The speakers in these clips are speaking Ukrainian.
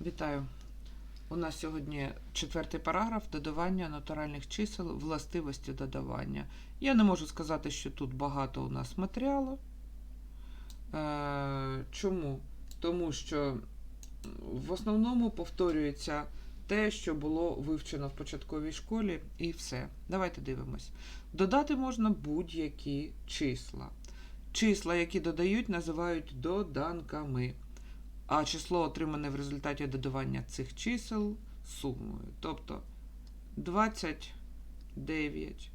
Вітаю. У нас сьогодні четвертий параграф додавання натуральних чисел, властивості додавання. Я не можу сказати, що тут багато у нас матеріалу. Е, чому? Тому що в основному повторюється те, що було вивчено в початковій школі, і все. Давайте дивимось. Додати можна будь-які числа. Числа, які додають, називають доданками а число, отримане в результаті додавання цих чисел сумою. Тобто 29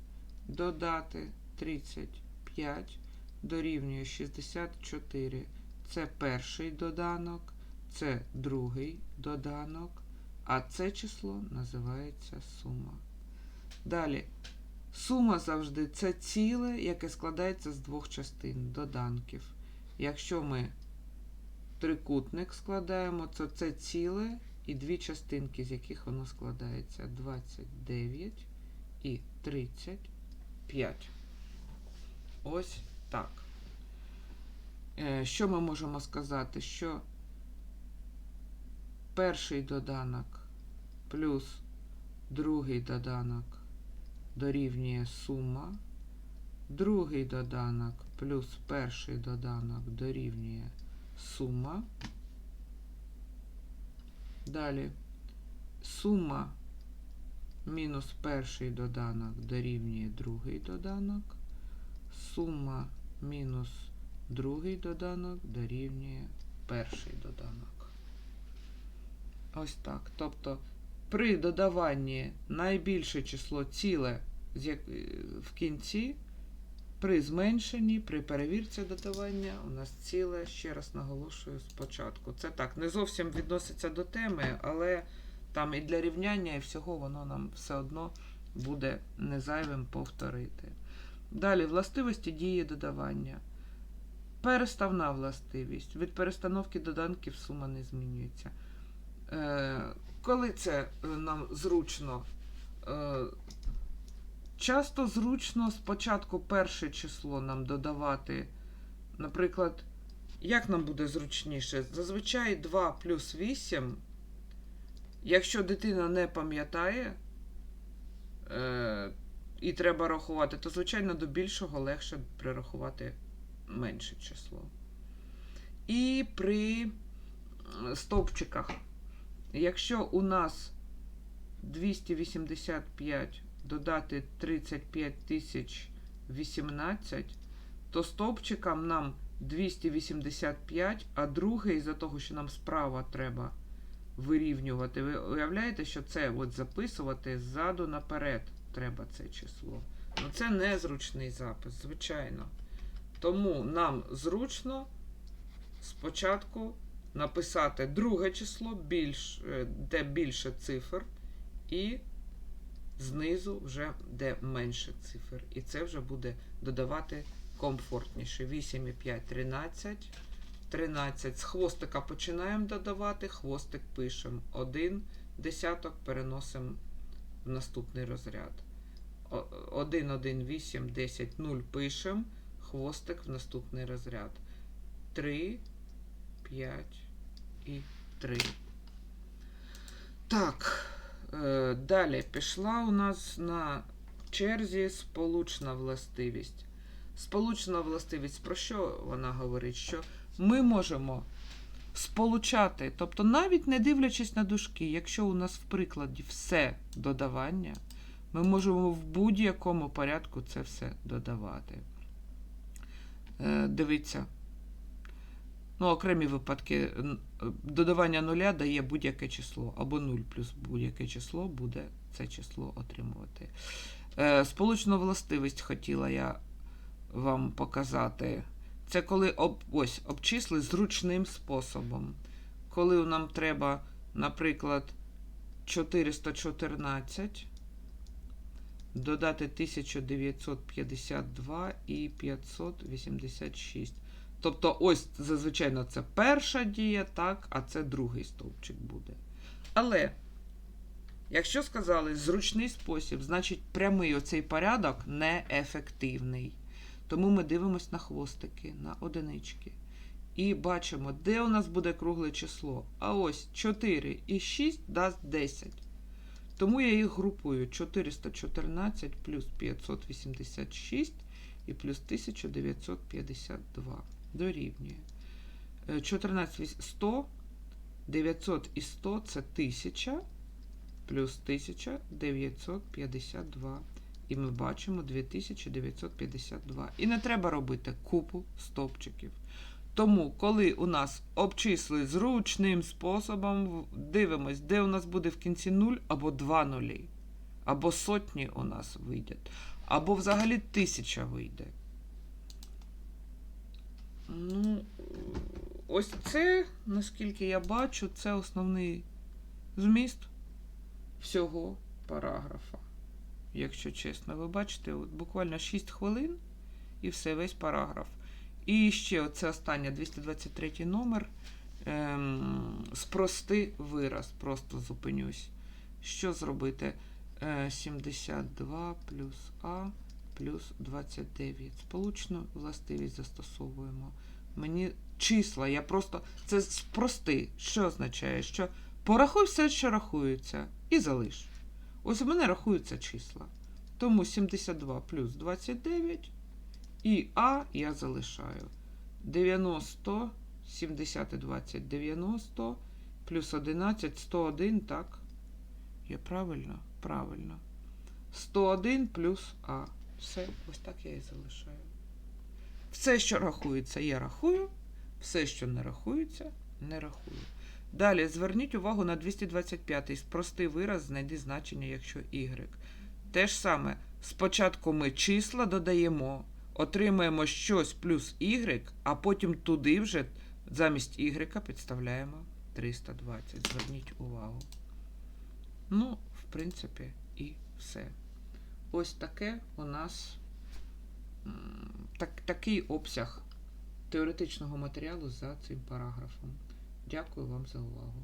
додати 35 дорівнює 64. Це перший доданок, це другий доданок, а це число називається сума. Далі. Сума завжди це ціле, яке складається з двох частин доданків. Якщо ми трикутник складаємо, то це ціле і дві частинки, з яких воно складається 29 і 35. Ось так. Е, Що ми можемо сказати? Що перший доданок плюс другий доданок дорівнює сума, другий доданок плюс перший доданок дорівнює сума. Далі сума мінус перший доданок дорівнює другий доданок. Сума мінус другий доданок дорівнює перший доданок. Ось так. Тобто при додаванні найбільше число ціле е, в кінці. При зменшенні, при перевірці додавання у нас ціле, ще раз наголошую спочатку. Це так, не зовсім відноситься до теми, але там і для рівняння, і всього воно нам все одно буде незайвим повторити. Далі, властивості дії додавання. Переставна властивість. Від перестановки доданків сума не змінюється. Е, коли це е, нам зручно? Часто зручно спочатку перше число нам додавати. Наприклад, як нам буде зручніше? Зазвичай 2 плюс 8. Якщо дитина не пам'ятає е, і треба рахувати, то, звичайно, до більшого легше прирахувати менше число. І при е, стовпчиках. Якщо у нас 285 додати 35 тисяч 18, то стовпчикам нам 285, а другий, за того, що нам справа треба вирівнювати. Ви уявляєте, що це от записувати ззаду наперед треба це число. Ну, це незручний запис, звичайно. Тому нам зручно спочатку написати друге число, більш, е, де більше цифр, і знизу вже де менше цифр. І це вже буде додавати комфортніше. 8 і 5 13. 13. З хвостика починаємо додавати, хвостик пишемо 1, десяток переносимо в наступний розряд. 1, 1, 8, 10, 0 пишемо, хвостик в наступний розряд. 3, 5 і 3. Так. Е, Далі пішла у нас на черзі сполучна властивість. Сполучна властивість, про що вона говорить? Що ми можемо сполучати, тобто навіть не дивлячись на дужки, якщо у нас в прикладі все додавання, ми можемо в будь-якому порядку це все додавати. Е, Дивіться. Ну, окремі випадки додавання нуля дає будь-яке число, або 0 плюс будь-яке число буде це число отримувати. Е, сполучну властивість хотіла я вам показати. Це коли об, ось, обчисли зручним способом. Коли нам треба, наприклад, 414 додати 1952 і 586. Тобто, ось зазвичай це перша дія, так, а це другий стовпчик буде. Але, якщо сказали зручний спосіб, значить прямий оцей порядок неефективний. Тому ми дивимося на хвостики, на одинички. І бачимо, де у нас буде кругле число. А ось 4 і 6 дасть 10. Тому я їх групую 414 плюс 586 і плюс 1952. Дорівнює. Е, 14 100, 900 і 100 це 1000 плюс 1952. І ми бачимо 2952. І не треба робити купу стовпчиків. Тому, коли у нас обчисли зручним способом, дивимось, де у нас буде в кінці 0 або 2 нулі, або сотні у нас вийде, або взагалі тисяча вийде. Ну, ось це, наскільки я бачу, це основний зміст всього параграфа. Якщо чесно, ви бачите, от буквально 6 хвилин і все, весь параграф. І ще оце останнє 223 номер. Ем, спрости вираз, просто зупинюсь. Що зробити? Е, 72 плюс А плюс 29. Сполучну властивість застосовуємо. Мені числа, я просто. Це спрости. Що означає? Що порахуй все, що рахується, і залиш. Ось у мене рахуються числа. Тому 72 плюс 29 і А я залишаю. 90, 70 і 20, 90, плюс 11, 101, так? Я правильно? Правильно. 101 плюс А. Все, ось так я і залишаю. Все, що рахується, я рахую. Все, що не рахується, не рахую. Далі зверніть увагу на 225-й. Спрости вираз, знайди значення, якщо y. Те ж саме. Спочатку ми числа додаємо, отримаємо щось плюс y, а потім туди вже замість y підставляємо 320. Зверніть увагу. Ну, в принципі, і все. Ось таке у нас так, такий обсяг теоретичного матеріалу за цим параграфом. Дякую вам за увагу.